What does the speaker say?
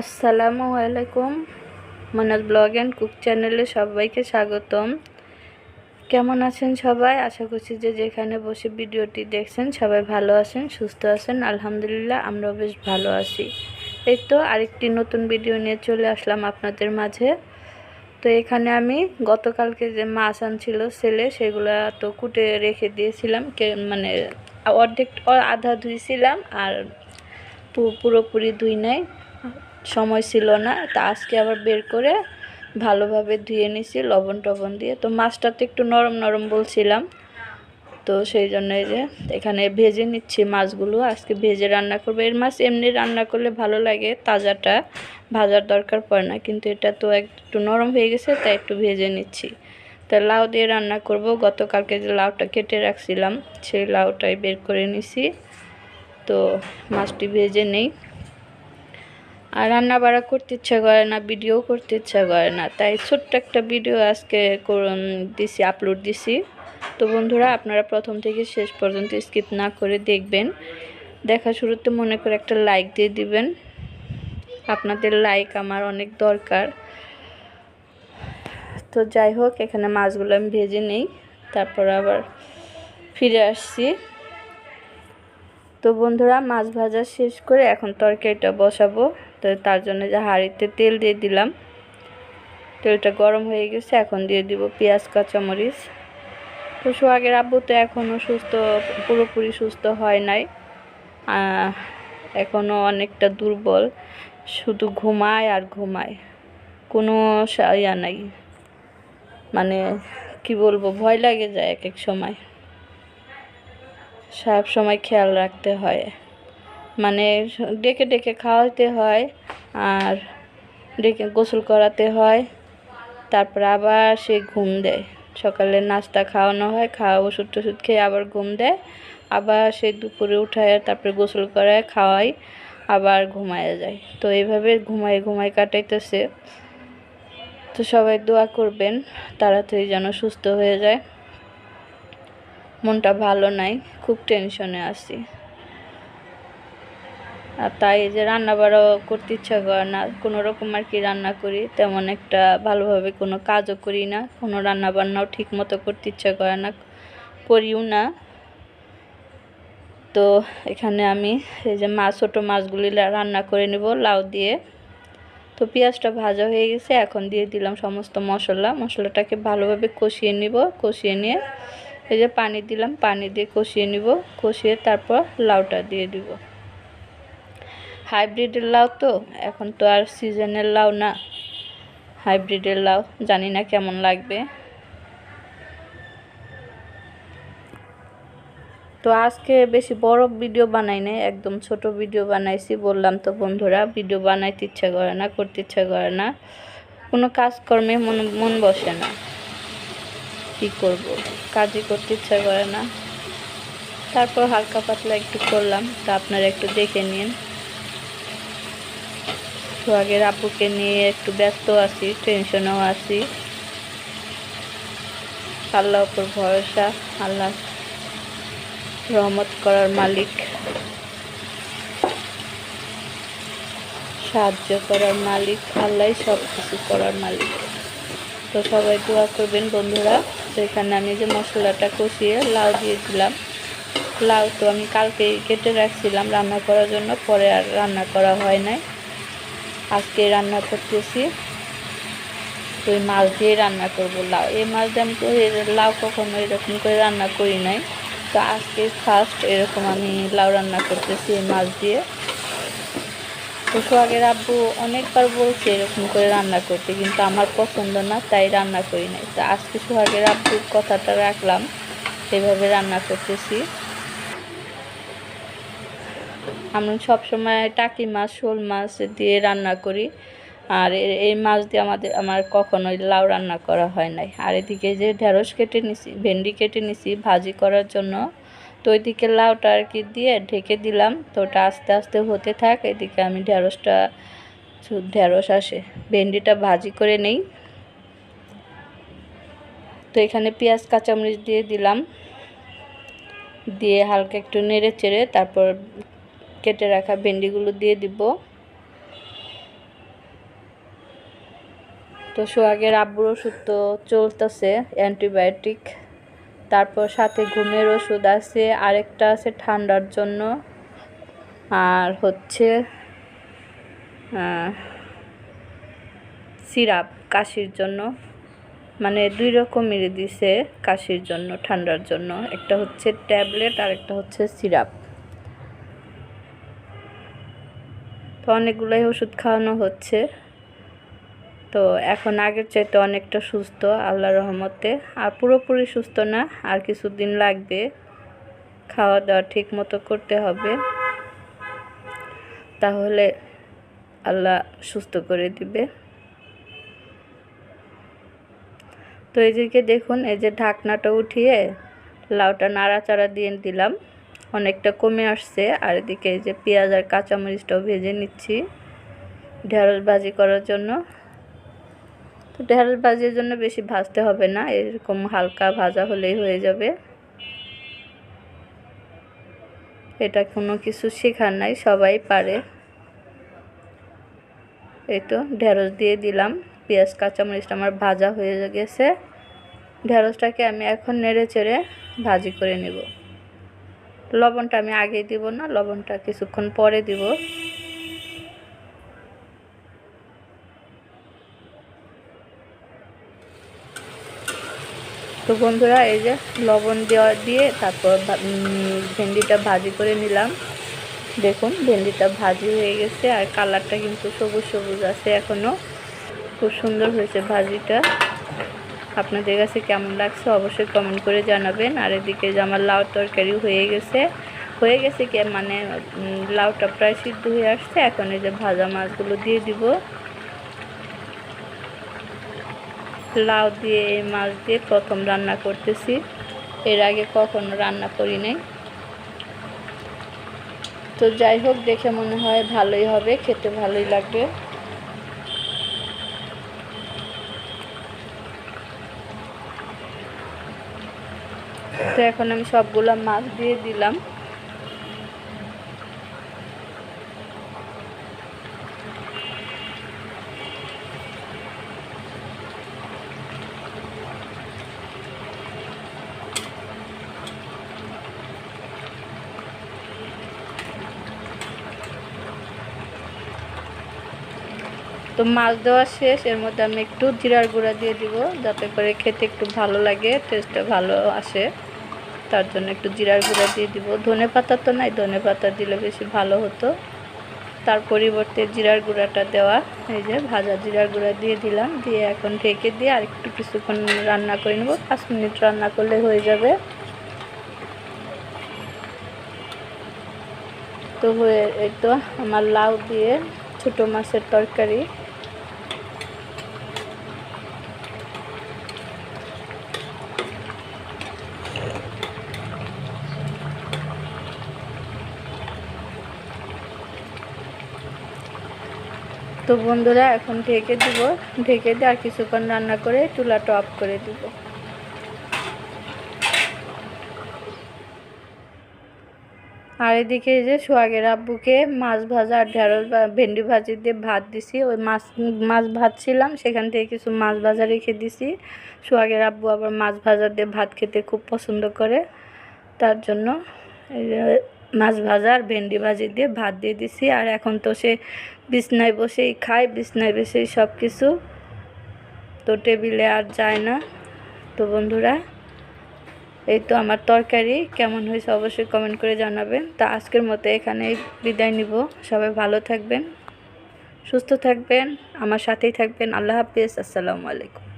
আসসালামু আলাইকুম। Monaj blog and cook চ্যানেলে সবাইকে স্বাগতম। কেমন আছেন সবাই? আশা করছি যে যেখানে বসে ভিডিওটি দেখছেন সবাই ভালো আছেন, সুস্থ আছেন। আলহামদুলিল্লাহ, আমরাও বেশ ভালো আছি। এই তো আরেকটি নতুন ভিডিও নিয়ে চলে আসলাম আপনাদের মাঝে। তো এখানে আমি গতকালকে যে মাছ আনছিল ছেলে সেগুলো তো কুটে রেখে দিয়েছিলাম। মানে অর্ধেক আধা ধুইছিলাম আর পুরোপুরি ধুই নাই। সময় ছিল না, তা আজকে আবার বের করে ভালোভাবে ধুয়ে নিছি, লবণ টবণ দিয়ে। তো মাছটা তো একটু নরম নরম বলছিলাম, তো সেই জন্য যে এখানে ভেজে নিচ্ছি মাছগুলো। আজকে ভেজে রান্না করব। এর মাছ এমনি রান্না করলে ভালো লাগে, তাজাটা ভাজার দরকার পড়ে না, কিন্তু এটা তো একটু নরম হয়ে গেছে, তাই একটু ভেজে নিচ্ছি। তা লাউ দিয়ে রান্না করব। গতকালকে যে লাউটা কেটে রাখছিলাম, সেই লাউটাই বের করে নিছি। তো মাছটি ভেজে নেই। আর রান্না বাড়া করতে ইচ্ছা করে না ভিডিও করতে ইচ্ছা করে না। তাই ছোট্ট একটা ভিডিও আজকে দিছি আপলোড দিছি। তো বন্ধুরা, আপনারা প্রথম থেকে শেষ পর্যন্ত স্কিপ না করে দেখবেন। দেখা শুরুতে মনে করে একটা লাইক দিয়ে দিবেন। আপনাদের লাইক আমার অনেক দরকার। তো যাই হোক, এখানে মাছগুলো আমি ভেজে নেই। তারপর আবার ফিরে আসছি। তো বন্ধুরা, মাছ ভাজা শেষ করে এখন তরকারিটা বসাবো। তো তার জন্য যে হাঁড়িতে তেল দিয়ে দিলাম। তেলটা গরম হয়ে গেছে, এখন দিয়ে দিব পেঁয়াজ, কাঁচামরিচ। তো সোহাগের আব্বু তো এখনও সুস্থ, পুরোপুরি সুস্থ হয় নাই। এখনও অনেকটা দুর্বল, শুধু ঘুমায় আর ঘুমায়। কোনো ইয়া নাই। মানে কি বলব, ভয় লাগে যায় এক এক সময়। সব সময় খেয়াল রাখতে হয়। মানে ডেকে ডেকে খাওয়াতে হয় আর ডেকে গোসল করাতে হয়। তারপর আবার সে ঘুম দেয়। সকালে নাস্তা খাওয়ানো হয়, খাওয়া ওষুধ টষুধ খেয়ে আবার ঘুম দেয়। আবার সে দুপুরে উঠায়, তারপরে গোসল করায় খাওয়াই আবার ঘুমায় যায়। তো এইভাবে ঘুমায় ঘুমায় কাটাইতেছে। তো সবাই দোয়া করবেন, তাড়াতাড়ি যেন সুস্থ হয়ে যায়। মনটা ভালো নাই, খুব টেনশনে আছি। আর তাই যে রান্না বাড়াও করতে ইচ্ছা করে না। কোনো রকম আর কি রান্না করি, তেমন একটা ভালোভাবে কোনো কাজও করি না, কোনো রান্না বান্নাও ঠিক মতো করতে ইচ্ছা করে না, করিও না। তো এখানে আমি এই যে মাছ ছোটো মাছগুলি রান্না করে নেব লাউ দিয়ে। তো পেঁয়াজটা ভাজা হয়ে গেছে, এখন দিয়ে দিলাম সমস্ত মশলা। মশলাটাকে ভালোভাবে কষিয়ে নিব, কষিয়ে নিয়ে এই যে পানি দিলাম, পানি দিয়ে কষিয়ে নিব, কষিয়ে তারপর লাউটা দিয়ে দিব। হাইব্রিডের লাউ তো? এখন তো আর সিজনের লাউ না। হাইব্রিডের লাউ, জানি না কেমন লাগবে। তো আজকে বেশি বড় ভিডিও বানাই নাই, একদম ছোট ভিডিও বানাইছি, বললাম তো বন্ধুরা, ভিডিও বানাইতে ইচ্ছা করে না, করতে ইচ্ছা করে না। কোনো কাজকর্মে মন মন বসে না। কি করব? কাজই করতে ইচ্ছা করে না। তারপর হালকা পাতলা একটু করলাম, তা আপনারা একটু দেখে নিন। সোহাগের আপুকে নিয়ে একটু ব্যস্ত আছি টেনশনেও আছি। আল্লাহ উপর ভরসা আল্লাহ রহমত করার মালিক। সাহায্য করার মালিক আল্লাহ সব কিছু করার মালিক। তো সবাই দোয়া করবেন বন্ধুরা, তো এখানে আমি যে মশলাটা কষিয়ে লাউ দিয়ে দিলাম। লাউ তো আমি কালকে কেটে রাখছিলাম রান্না করার জন্য, পরে আর রান্না করা হয় নাই। আজকে রান্না করতেছি। তো এই মাছ দিয়ে রান্না করব। লাউ এই মাছ দিয়ে আমি লাউ কখনো এরকম করে রান্না করি নাই। তো আজকে ফার্স্ট এরকম আমি লাউ রান্না করতেছি এই মাছ দিয়ে। তো সোহাগের আব্বু অনেকবার বলছে এরকম করে রান্না করতে, কিন্তু আমার পছন্দ না, তাই রান্না করি নাই। তো আজকে সোহাগের আব্বুর কথাটা রাখলাম। এভাবে রান্না করতেছি। আমরা সবসময় টাকি মাছ, শোল মাছ দিয়ে রান্না করি। আর এই মাছ দিয়ে আমাদের, আমার কখনোই লাউ রান্না করা হয় নাই। আর এদিকে যে ঢেঁড়স কেটে নিছি, ভেন্ডি কেটে নিছি ভাজি করার জন্য, তো ওইদিকে লাউটা আর কি দিয়ে ঢেকে দিলাম। তো ওটা আস্তে আস্তে হতে থাক, এদিকে আমি ঢেঁড়সটা ঢেঁড়স আসে, ভেন্ডিটা ভাজি করে নেই। তো এখানে পেঁয়াজ, কাঁচামরিচ দিয়ে দিলাম। দিয়ে হালকা একটু নেড়ে চেড়ে তারপর কেটে রাখা ভেন্ডিগুলো দিয়ে দিব। তো সোহাগের আব্বুর ওষুধ তো চলতেছে, অ্যান্টিবায়োটিক। তারপর সাথে ঘুমের ওষুধ আছে, আরেকটা আছে ঠান্ডার জন্য। আর হচ্ছে সিরাপ কাশির জন্য। মানে দুই রকমেরই দিছে কাশির জন্য, ঠান্ডার জন্য। একটা হচ্ছে ট্যাবলেট আর একটা হচ্ছে সিরাপ। তো অনেকগুলোই ওষুধ খাওয়ানো হচ্ছে। তো এখন আগের চাইতে অনেকটা সুস্থ আল্লাহ রহমতে। আর পুরোপুরি সুস্থ না, আর কিছুদিন লাগবে। খাওয়া দাওয়া ঠিক মতো করতে হবে। তাহলে আল্লাহ সুস্থ করে দিবে। তো এদিকে দেখুন, এই যে ঢাকনাটা উঠিয়ে লাউটা নাড়াচাড়া দিয়ে দিলাম। অনেকটা কমে আসছে। আর এদিকে যে পেঁয়াজ আর কাঁচামরিচটাও ভেজে নিচ্ছি ঢেঁড়স ভাজি করার জন্য। তো ঢেঁড়স ভাজির জন্য বেশি ভাজতে হবে না, এরকম হালকা ভাজা হলেই হয়ে যাবে। এটা কোনো কিছু শেখার নাই, সবাই পারে। এই তো ঢেঁড়স দিয়ে দিলাম, পেঁয়াজ কাঁচামরিচটা আমার ভাজা হয়ে গেছে। ঢেঁড়সটাকে আমি এখন নেড়ে চেড়ে ভাজি করে নেব। লবণটা আমি আগে দিব না, লবণটা কিছুক্ষণ পরে দিব। তো বন্ধুরা, এই যে লবণ দেওয়া দিয়ে তারপর ভেন্ডিটা ভাজি করে নিলাম। দেখুন, ভেন্ডিটা ভাজি হয়ে গেছে আর কালারটা কিন্তু সবুজ সবুজ আছে এখনও খুব সুন্দর হয়েছে ভাজিটা। আপনাদের কাছে কেমন লাগছে অবশ্যই কমেন্ট করে জানাবেন। আর এদিকে যে আমার লাউ তরকারি হয়ে গেছে হয়ে গেছে কি মানে লাউটা প্রায় সিদ্ধ হয়ে আসছে। এখন এই যে ভাজা মাছগুলো দিয়ে দিব। লাউ দিয়ে এই মাছ দিয়ে প্রথম রান্না করতেছি। এর আগে কখনো রান্না করি নাই। তো যাই হোক, দেখে মনে হয় ভালোই হবে, খেতে ভালোই লাগবে। তো এখন আমি সবগুলা মাছ দিয়ে দিলাম। তো মাছ দেওয়া শেষ, এর মধ্যে আমি একটু জিরার গুঁড়া দিয়ে দিব যাতে করে খেতে একটু ভালো লাগে টেস্টটা ভালো আসে। তার জন্য একটু জিরার গুঁড়া দিয়ে দিব। ধনে পাতা তো নাই, ধনে পাতা দিলে বেশি ভালো হতো। তার পরিবর্তে জিরার গুঁড়াটা দেওয়া, এই যে ভাজা জিরার গুঁড়া দিয়ে দিলাম, দিয়ে এখন ঢেকে দিয়ে আর একটু কিছুক্ষণ রান্না করে নেব। পাঁচ মিনিট রান্না করলে হয়ে যাবে। তো হয়ে, এই তো আমার লাউ দিয়ে ছোটো মাছের তরকারি। তো বন্ধুরা, এখন ঢেকে দিব। ঢেকে দিয়ে আর কিছুক্ষণ রান্না করে চুলাটা অফ করে দিব। আর এদিকে যে সোহাগের আব্বুকে মাছ ভাজা আর ঢেঁড়স ভেন্ডি ভাজি দিয়ে ভাত দিছি। ওই মাছ মাছ ভাজছিলাম, সেখান থেকে কিছু মাছ ভাজা রেখে দিছি। সোহাগের আব্বু আবার মাছ ভাজা দিয়ে ভাত খেতে খুব পছন্দ করে। তার জন্য মাছ ভাজা আর ভেন্ডি ভাজি দিয়ে ভাত দিয়ে দিছি। আর এখন তো সে বিছনায় বসেই খায়, বিছনায় বসেই সব কিছু তো টেবিলে আর যায় না। তো বন্ধুরা, এই তো আমার তরকারি। কেমন হয়েছে অবশ্যই কমেন্ট করে জানাবেন। তা আজকের মতো এখানেই বিদায় নিব। সবাই ভালো থাকবেন, সুস্থ থাকবেন, আমার সাথেই থাকবেন। আল্লাহ হাফিজ, আসসালামু আলাইকুম।